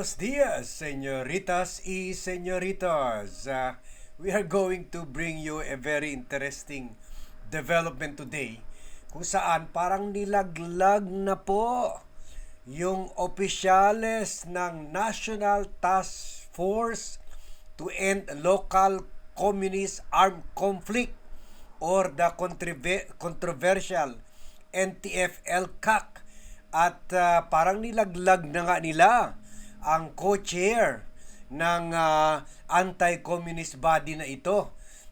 Buenos dias, senoritas y senoritas. Uh, we are going to bring you a very interesting development today kung saan parang nilaglag na po yung opisyales ng National Task Force to End Local Communist Armed Conflict or the controver- controversial NTF-LCAC at uh, parang nilaglag na nga nila ang co-chair ng uh, anti-communist body na ito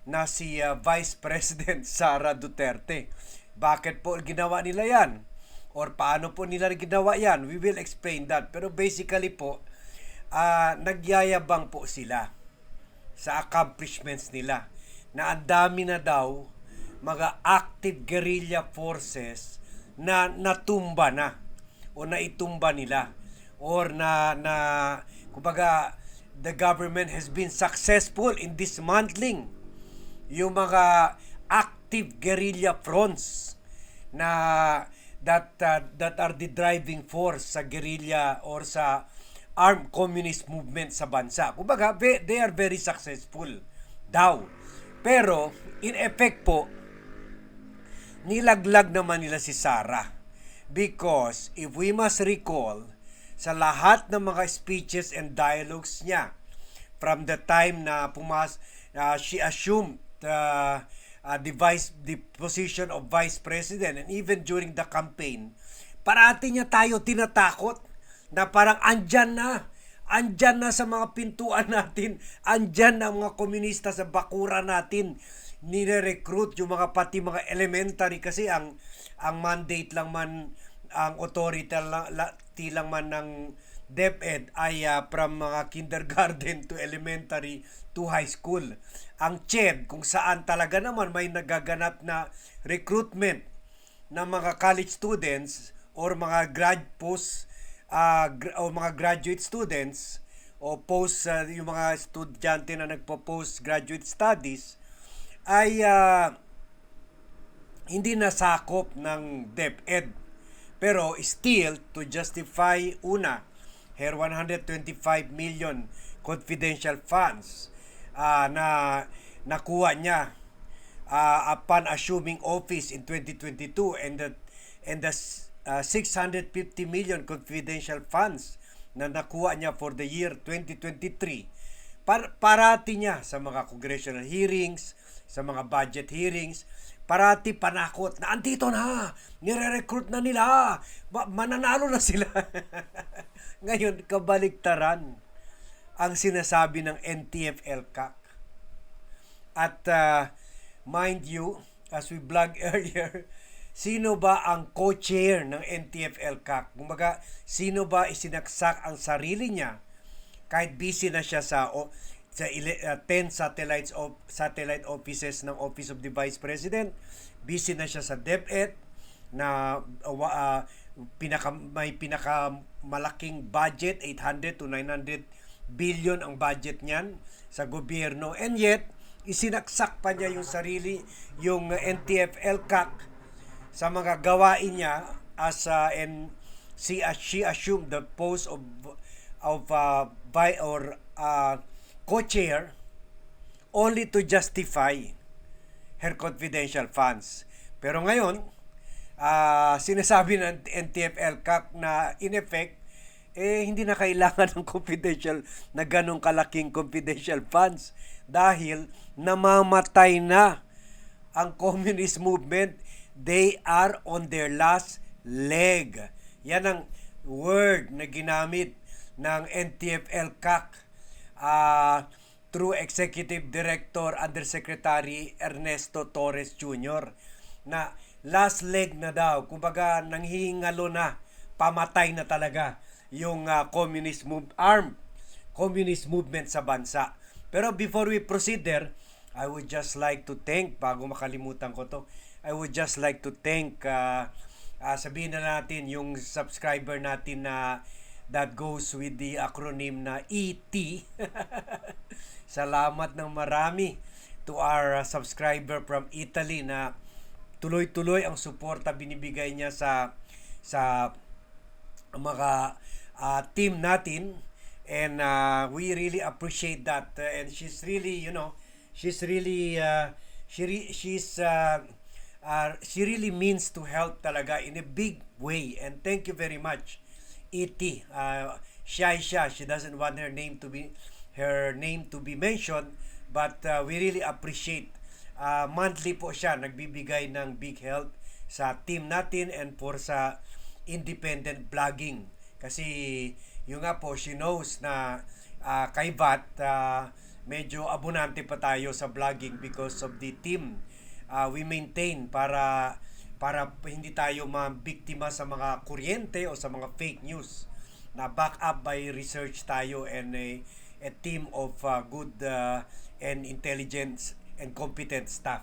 na si uh, Vice President Sara Duterte. Bakit po ginawa nila yan? Or paano po nila ginawa yan? We will explain that. Pero basically po, uh, nagyayabang po sila sa accomplishments nila na ang dami na daw mga active guerrilla forces na natumba na o naitumba nila or na na kumbaga the government has been successful in dismantling yung mga active guerrilla fronts na that uh, that are the driving force sa guerrilla or sa armed communist movement sa bansa. Kumbaga, they are very successful daw. Pero, in effect po, nilaglag naman nila si Sarah. Because, if we must recall, sa lahat ng mga speeches and dialogues niya, from the time na pumas, uh, she assumed uh, uh, the, vice, the position of vice president and even during the campaign, parati niya tayo tinatakot na parang andyan na, andyan na sa mga pintuan natin, andyan na mga komunista sa bakura natin, nire-recruit yung mga pati mga elementary kasi ang ang mandate lang man ang authority lang, lang man ng DepEd ay uh, from mga kindergarten to elementary to high school. Ang CHED kung saan talaga naman may nagaganap na recruitment ng mga college students or mga grad post uh, o mga graduate students o post uh, yung mga estudyante na nagpo-post graduate studies ay uh, hindi nasakop ng DepEd. Pero still, to justify una, her 125 million confidential funds uh, na nakuha niya uh, upon assuming office in 2022 and the and the uh, 650 million confidential funds na nakuha niya for the year 2023 par parati niya sa mga congressional hearings sa mga budget hearings, parati panakot na andito na, nire-recruit na nila, mananalo na sila. Ngayon, kabaliktaran ang sinasabi ng NTF-LCAC. At uh, mind you, as we blog earlier, sino ba ang co-chair ng NTF-LCAC? Kumbaga, sino ba isinaksak ang sarili niya kahit busy na siya sa sa uh, 10 satellites of satellite offices ng Office of the Vice President. Busy na siya sa DepEd na uh, uh, pinaka may pinaka malaking budget 800 to 900 billion ang budget niyan sa gobyerno and yet isinaksak pa niya yung sarili yung NTF LCAC sa mga gawain niya as uh, and she, uh, she assumed the post of of uh, by or uh, co-chair only to justify her confidential funds. Pero ngayon, uh, sinasabi ng NTFL CAC na in effect, eh hindi na kailangan ng confidential na ganong kalaking confidential funds dahil namamatay na ang communist movement. They are on their last leg. Yan ang word na ginamit ng NTFL CAC uh, through Executive Director Undersecretary Ernesto Torres Jr. na last leg na daw, kumbaga nanghihingalo na, pamatay na talaga yung uh, communist move arm communist movement sa bansa. Pero before we proceed there, I would just like to thank, bago makalimutan ko to, I would just like to thank, uh, uh, sabihin na natin yung subscriber natin na uh, that goes with the acronym na ET. Salamat ng marami to our uh, subscriber from Italy na tuloy-tuloy ang suporta binibigay niya sa sa mga uh, team natin. And uh, we really appreciate that. And she's really you know she's really uh, she re- she's uh, uh, she really means to help talaga in a big way. And thank you very much ET uh, shy siya she doesn't want her name to be her name to be mentioned but uh, we really appreciate uh, monthly po siya. Nagbibigay ng big help sa team natin and for sa independent vlogging. Kasi yung nga po she knows na ah, kay Vat ah, medyo abunante pa tayo sa vlogging because of the team. Ah, we maintain para para hindi tayo mabiktima sa mga kuryente o sa mga fake news na back up by research tayo and a, a team of ah, good ah, and intelligence and competent staff.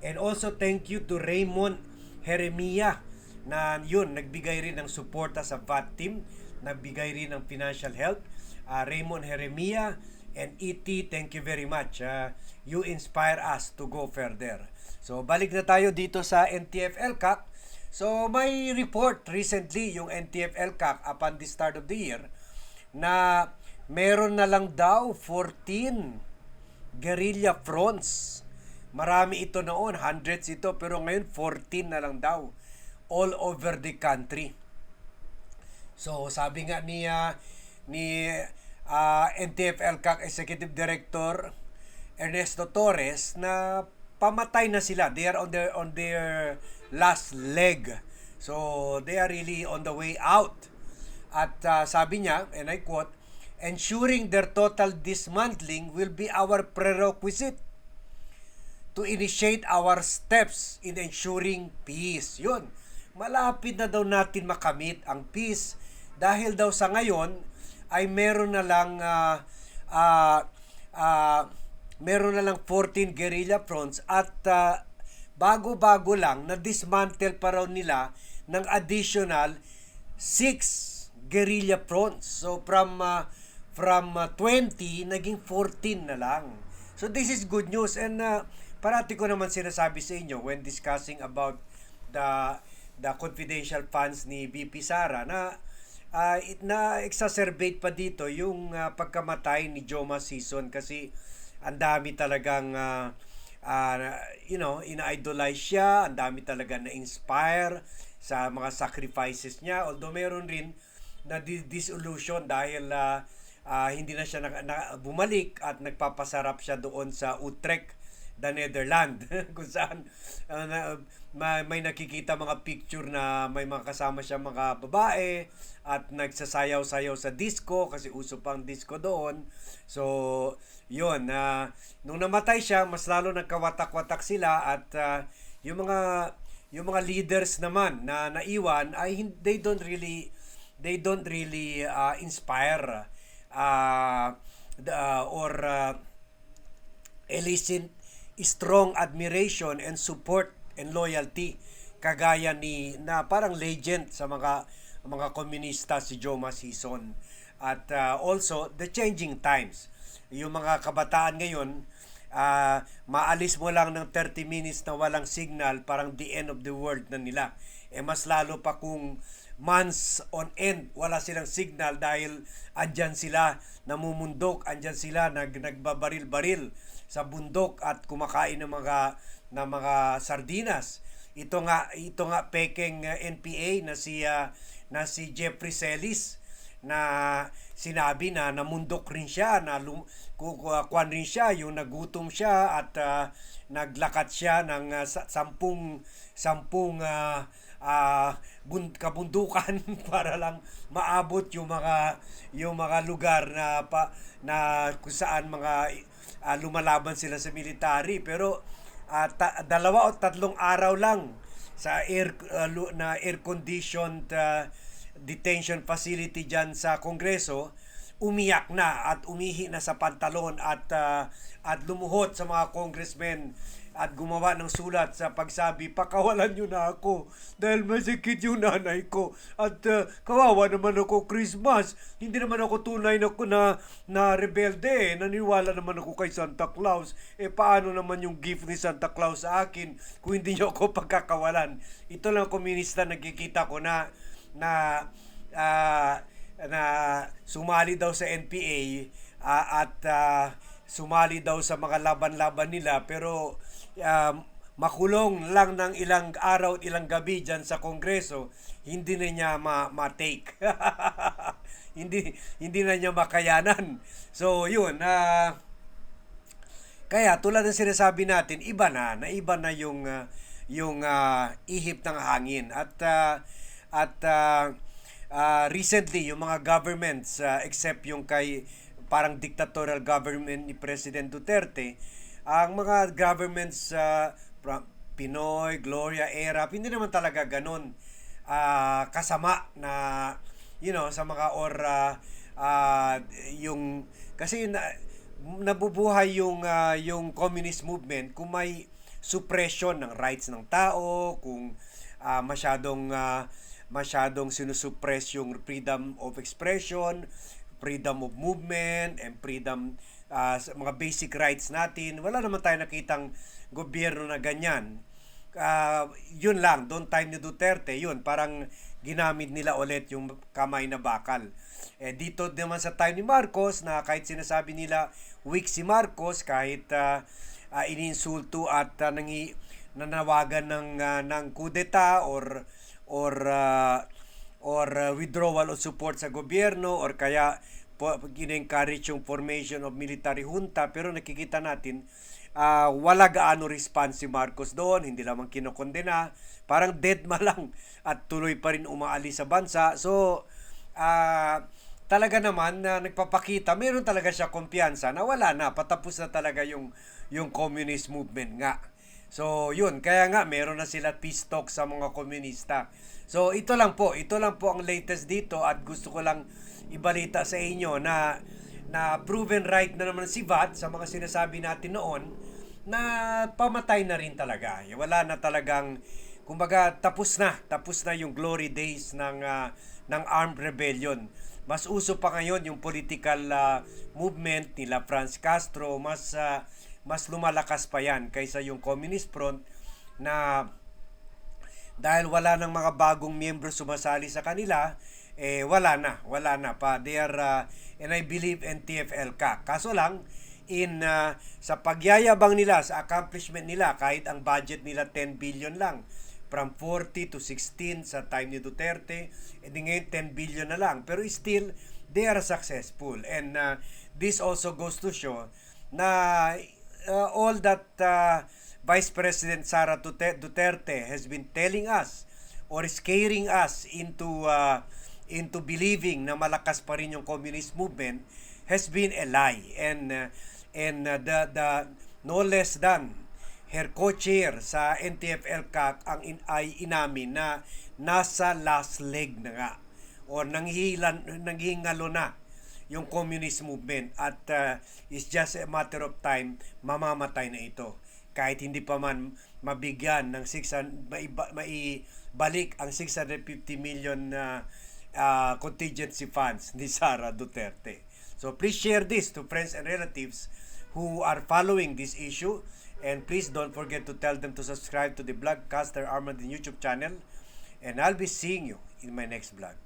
And also thank you to Raymond Jeremia na yun, nagbigay rin ng suporta sa VAT team, nagbigay rin ng financial help. Ah, Raymond Jeremia and ET, thank you very much. Ah, you inspire us to go further. So balik na tayo dito sa NTF LCAC. So may report recently yung NTF LCAC upon the start of the year na meron na lang daw 14 guerrilla fronts. Marami ito noon, hundreds ito, pero ngayon 14 na lang daw all over the country. So sabi nga ni ah, ni ah, NTF LCAC Executive Director Ernesto Torres na pamatay na sila. They are on their on their last leg. So they are really on the way out. At ah, sabi niya, and I quote, ensuring their total dismantling will be our prerequisite to initiate our steps in ensuring peace. Yun. Malapit na daw natin makamit ang peace dahil daw sa ngayon ay meron na lang ah, ah, ah, meron na lang 14 guerrilla fronts at ah, bago-bago lang na dismantle pa raw nila ng additional 6 guerrilla fronts. So from ah, from ah, 20 naging 14 na lang. So this is good news and uh, parati ko naman sinasabi sa inyo when discussing about the the confidential funds ni BP Sara na uh, na exacerbate pa dito yung ah, pagkamatay ni Joma Season kasi ang dami talagang ah, ah, you know, ina-idolize siya, ang dami talaga na-inspire sa mga sacrifices niya. Although meron rin na di- disillusion dahil ah, ah, hindi na siya na, na- bumalik at nagpapasarap siya doon sa Utrecht, the Netherlands kung saan ah, na, may, may nakikita mga picture na may mga kasama siya mga babae at nagsasayaw-sayaw sa disco kasi uso pang disco doon. So, yun, na nung namatay siya, mas lalo nagkawatak-watak sila at ah, yung mga yung mga leaders naman na naiwan ay they don't really they don't really ah, inspire uh, the, or ah, elicit strong admiration and support and loyalty kagaya ni na parang legend sa mga mga komunista si Joma Sison. At uh, also the changing times. Yung mga kabataan ngayon ah, maalis mo lang ng 30 minutes na walang signal parang the end of the world na nila. Eh mas lalo pa kung months on end wala silang signal dahil andyan sila namumundok andyan sila nag nagbabaril-baril sa bundok at kumakain ng mga ng mga sardinas. Ito nga ito nga peking uh, NPA na si uh, na si Jeffrey Celis na sinabi na namundok rin siya na lum, ku- ku- kuwan rin siya yung nagutom siya at uh, naglakat siya ng uh, sa- sampung sampung uh, uh, bun- kabundukan para lang maabot yung mga yung mga lugar na pa na kung mga uh, lumalaban sila sa military. Pero uh, ta- dalawa o tatlong araw lang sa air uh, na air conditioned uh, detention facility diyan sa Kongreso umiyak na at umihi na sa pantalon at uh, at lumuhot sa mga congressmen at gumawa ng sulat sa pagsabi, pakawalan nyo na ako dahil masakit yung nanay ko at uh, kawawa naman ako Christmas. Hindi naman ako tunay na, na, na rebelde eh. Naniwala naman ako kay Santa Claus. Eh paano naman yung gift ni Santa Claus sa akin kung hindi nyo ako pagkakawalan? Ito lang komunista nagkikita ko na na ah, na sumali daw sa NPA ah, at ah, sumali daw sa mga laban-laban nila pero um, makulong lang ng ilang araw at ilang gabi dyan sa Kongreso, hindi na niya ma- ma-take. hindi hindi na niya makayanan. So, yun. ah kaya tulad ng sinasabi natin, iba na, naiba na yung ah, yung ah, ihip ng hangin at ah, at ah, ah, recently yung mga governments ah, except yung kay parang dictatorial government ni President Duterte, ang mga governments sa Pinoy, Gloria, Era, hindi naman talaga ganun ah, kasama na you know sa mga or ah, ah, yung kasi na, nabubuhay yung ah, yung communist movement kung may suppression ng rights ng tao, kung ah, masyadong ah, masyadong sinusuppress yung freedom of expression, freedom of movement, and freedom ah, sa mga basic rights natin. Wala naman tayo nakitang gobyerno na ganyan. Ah, yun lang, doon time ni Duterte, yun, parang ginamit nila ulit yung kamay na bakal. Eh, dito naman sa time ni Marcos, na kahit sinasabi nila weak si Marcos, kahit ah, ah, ininsulto at ah, nangi, nanawagan ng, ah, ng kudeta or or ah, or uh, withdrawal of support sa gobyerno or kaya po encourage yung formation of military junta pero nakikita natin ah, wala gaano response si Marcos doon, hindi lamang kinokondena, parang dead ma lang at tuloy pa rin umaalis sa bansa. So, ah, talaga naman na nagpapakita, meron talaga siya kumpiyansa na wala na, patapos na talaga yung, yung communist movement nga. So, yun. Kaya nga, meron na sila peace talk sa mga komunista. So, ito lang po. Ito lang po ang latest dito at gusto ko lang ibalita sa inyo na na proven right na naman si VAT sa mga sinasabi natin noon na pamatay na rin talaga. Wala na talagang kumbaga tapos na, tapos na yung glory days ng ah, ng armed rebellion. Mas uso pa ngayon yung political ah, movement nila Franz Castro, mas ah, mas lumalakas pa yan kaysa yung Communist Front na dahil wala ng mga bagong miyembro sumasali sa kanila, eh wala na, wala na pa. They are, uh, and I believe NTFL ka. Kaso lang, in uh, sa pagyayabang nila, sa accomplishment nila, kahit ang budget nila 10 billion lang, from 40 to 16 sa time ni Duterte, edi ngayon 10 billion na lang. Pero still, they are successful. And uh, this also goes to show na uh, all that uh, Vice President Sara Dute- Duterte has been telling us or scaring us into uh, into believing na malakas pa rin yung communist movement has been a lie. And uh, and uh, the the no less than her co-chair sa NTFL CAC ang in, ay inamin na nasa last leg na nga. O nanghihilan nanghihingalo na yung communist movement at uh, it's just a matter of time mamamatay na ito kahit hindi pa man mabigyan ng 600 maiba, maibalik ang 650 million na uh, contingency funds ni Sara Duterte. So please share this to friends and relatives who are following this issue and please don't forget to tell them to subscribe to the Blogcaster Armand YouTube channel and I'll be seeing you in my next vlog.